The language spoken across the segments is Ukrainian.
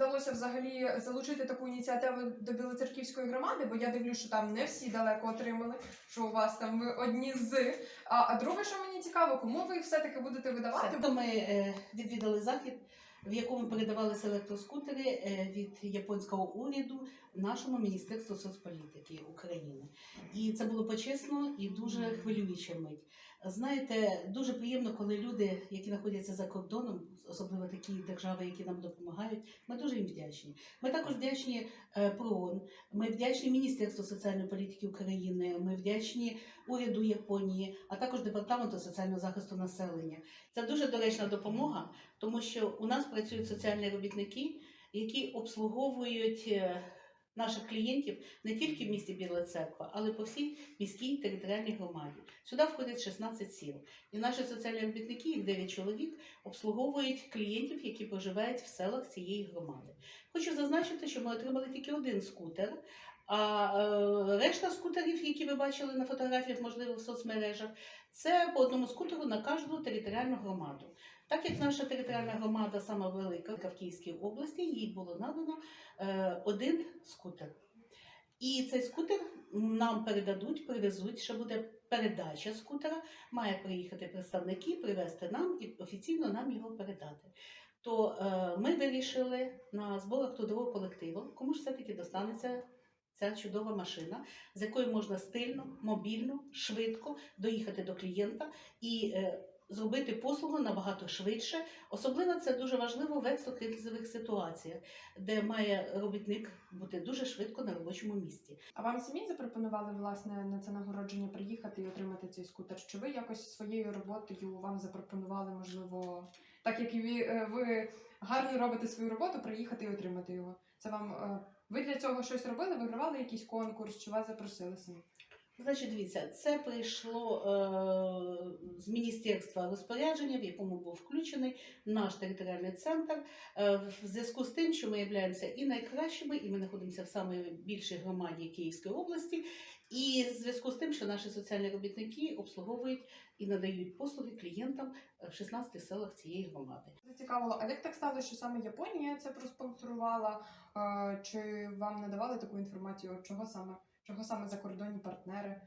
вдалося взагалі залучити таку ініціативу до Білоцерківської громади? Бо я дивлюсь, що там не всі далеко отримали, що у вас там ви одні з. А, а друге, що мені цікаво, кому ви їх все-таки будете видавати? Тобто ми е, відвідали захід, в якому передавалися електроскутери е, від японського уряду нашому Міністерству соцполітики України. І це було почесно і дуже хвилююча мить. Знаєте, дуже приємно, коли люди, які знаходяться за кордоном, особливо такі держави, які нам допомагають, ми дуже їм вдячні. Ми також вдячні е, ПРООН, ми вдячні Міністерству соціальної політики України, ми вдячні уряду Японії, а також Департаменту соціального захисту населення. Це дуже доречна допомога, тому що у нас працюють соціальні робітники, які обслуговують е, наших клієнтів не тільки в місті Біла Церква, але по всій міській територіальній громаді. Сюди входять 16 сіл. І наші соціальні робітники, їх 9 чоловік, обслуговують клієнтів, які проживають в селах цієї громади. Хочу зазначити, що ми отримали тільки один скутер. А е, решта скутерів, які ви бачили на фотографіях, можливо, в соцмережах, це по одному скутеру на кожну територіальну громаду. Так як наша територіальна громада сама велика в Київській області, їй було надано е, один скутер. І цей скутер нам передадуть, привезуть, ще буде передача скутера, має приїхати представники, привезти нам і офіційно нам його передати. То е, ми вирішили на зборах трудового колективу, кому ж все-таки достанеться ця чудова машина, з якою можна стильно, мобільно, швидко доїхати до клієнта і е, зробити послугу набагато швидше. Особливо це дуже важливо в екстракризових ситуаціях, де має робітник бути дуже швидко на робочому місці. А вам самі запропонували власне на це нагородження приїхати і отримати цей скутер? Чи ви якось своєю роботою вам запропонували, можливо, так як і ви, е, ви гарно робите свою роботу, приїхати і отримати його? Це вам е, ви для цього щось робили? Вигравали якийсь конкурс, чи вас запросили самі? Значить, дивіться, це прийшло е, з міністерства розпорядження, в якому був включений наш територіальний центр. Е, в зв'язку з тим, що ми являємося і найкращими, і ми знаходимося в самій більшій громаді Київської області, і в зв'язку з тим, що наші соціальні робітники обслуговують і надають послуги клієнтам в 16 селах цієї громади. Зацікавило, а як так сталося, що саме Японія це проспонсорувала? Е, Чи вам надавали таку інформацію? Чого саме? Чого саме закордонні партнери?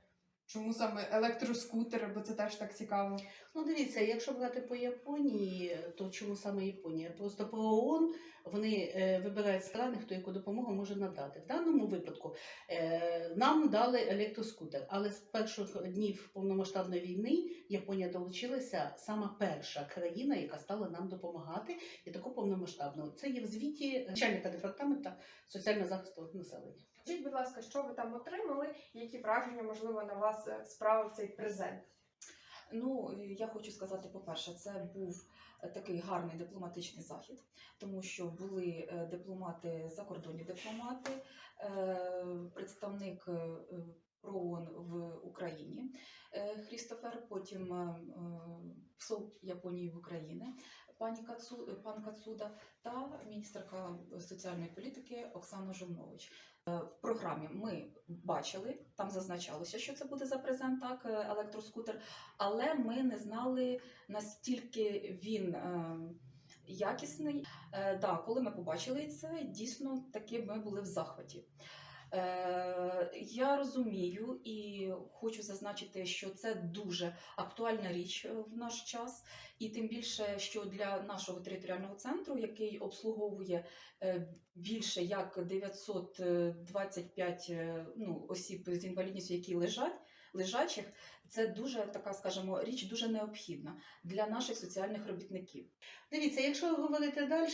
Чому саме електроскутери? Бо це теж так цікаво. Ну, дивіться, якщо брати по Японії, то чому саме Японія? Просто по ООН вони е, вибирають страни, хто яку допомогу може надати. В даному випадку е, нам дали електроскутер, але з перших днів повномасштабної війни Японія долучилася сама перша країна, яка стала нам допомагати, і таку повномасштабну. Це є в звіті начальника департаменту соціального захисту населення. Скажіть, будь ласка, що ви там отримали? і Які враження, можливо, на вас е, справив цей презент? Ну, я хочу сказати, по-перше, це був такий гарний дипломатичний захід, тому що були е, дипломати, закордонні дипломати, е, представник е, ПРООН в Україні е, Хрістофер, потім е, е, посол Японії в Україні, пані Кацу, пан Кацуда та міністерка соціальної політики Оксана Жовнович. Е, В програмі ми бачили, там зазначалося, що це буде за презент, так, е, електроскутер, але ми не знали, настільки він е, якісний. Е, да, коли ми побачили це, дійсно таки ми були в захваті. Е, я розумію і хочу зазначити, що це дуже актуальна річ е, в наш час, і тим більше, що для нашого територіального центру, який обслуговує е, більше як 925 е, ну, осіб з інвалідністю, які лежать. Лежачих це дуже така, скажімо, річ дуже необхідна для наших соціальних робітників. Дивіться, якщо говорити далі,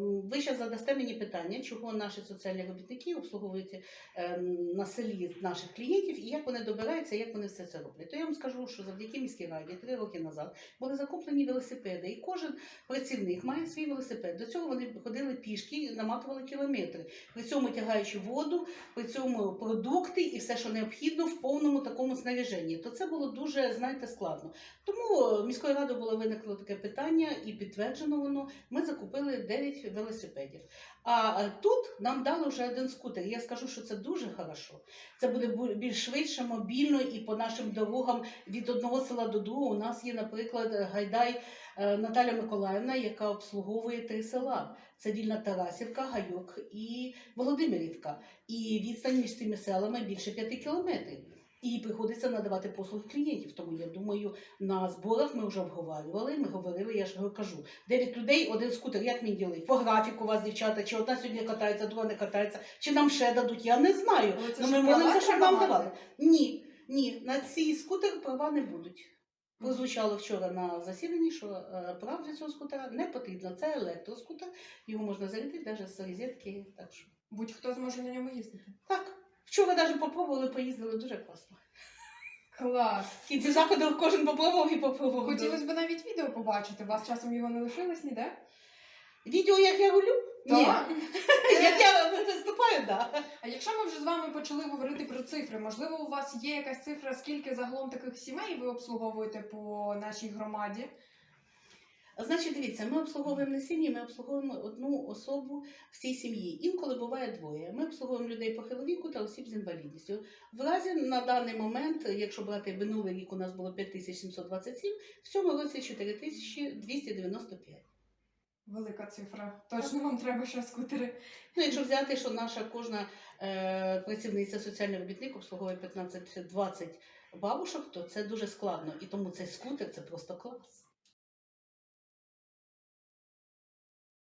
ви ще задасте мені питання, чого наші соціальні робітники обслуговують е, на селі наших клієнтів і як вони добираються, як вони все це роблять. То я вам скажу, що завдяки міській раді три роки назад були закуплені велосипеди, і кожен працівник має свій велосипед. До цього вони ходили пішки і наматували кілометри, при цьому тягаючи воду, при цьому продукти і все, що необхідно в повному такому снаряженні. То це було дуже, знаєте, складно. Тому міською радою було виникло таке питання, і підтверджено воно. Ми закупили 9 велосипедів. А тут нам дали вже один скутер. Я скажу, що це дуже хорошо. Це буде більш швидше, мобільно і по нашим дорогам від одного села до другого. У нас є, наприклад, Гайдай е, Наталя Миколаївна, яка обслуговує три села. це вільна Тарасівка, Гайок і Володимирівка. І відстань між цими селами більше п'яти кілометрів. І приходиться надавати послуги клієнтів. Тому я думаю, на зборах ми вже обговорювали. Ми говорили, я ж кажу, 9 людей, один скутер, як мені ділить? По графіку у вас, дівчата, чи одна сьогодні катається, друга не катається, чи нам ще дадуть, я не знаю. Але це Ну, ми молимося, щоб нам давали. Ні, ні, на цей скутер права не будуть. Прозвучало вчора на засіданні, що е, прав для цього скутера не потрібно. Це електроскутер, його можна зарядити навіть з розетки. Так що Будь-хто зможе на ньому їздити. так. Вчора навіть попробували, поїздили дуже класно. Клас. В кінці заходу кожен попробував і попробував. Хотілося б навіть відео побачити. У вас часом його не лишилось ніде? Відео, як я рулю? Ні. Так. Як я виступаю, так. А якщо ми вже з вами почали говорити про цифри, можливо, у вас є якась цифра, скільки загалом таких сімей ви обслуговуєте по нашій громаді? Значить, дивіться, ми обслуговуємо не сім'ї, ми обслуговуємо одну особу в цій сім'ї. Інколи буває двоє. Ми обслуговуємо людей похилого віку та осіб з інвалідністю. В разі на даний момент, якщо брати минулий рік, у нас було 5727, в цьому році 4295. Велика цифра. Точно вам треба ще скутери. Ну, якщо взяти, що наша кожна е, працівниця соціальний робітник обслуговує 15-20 бабушок, то це дуже складно. І тому цей скутер це просто клас.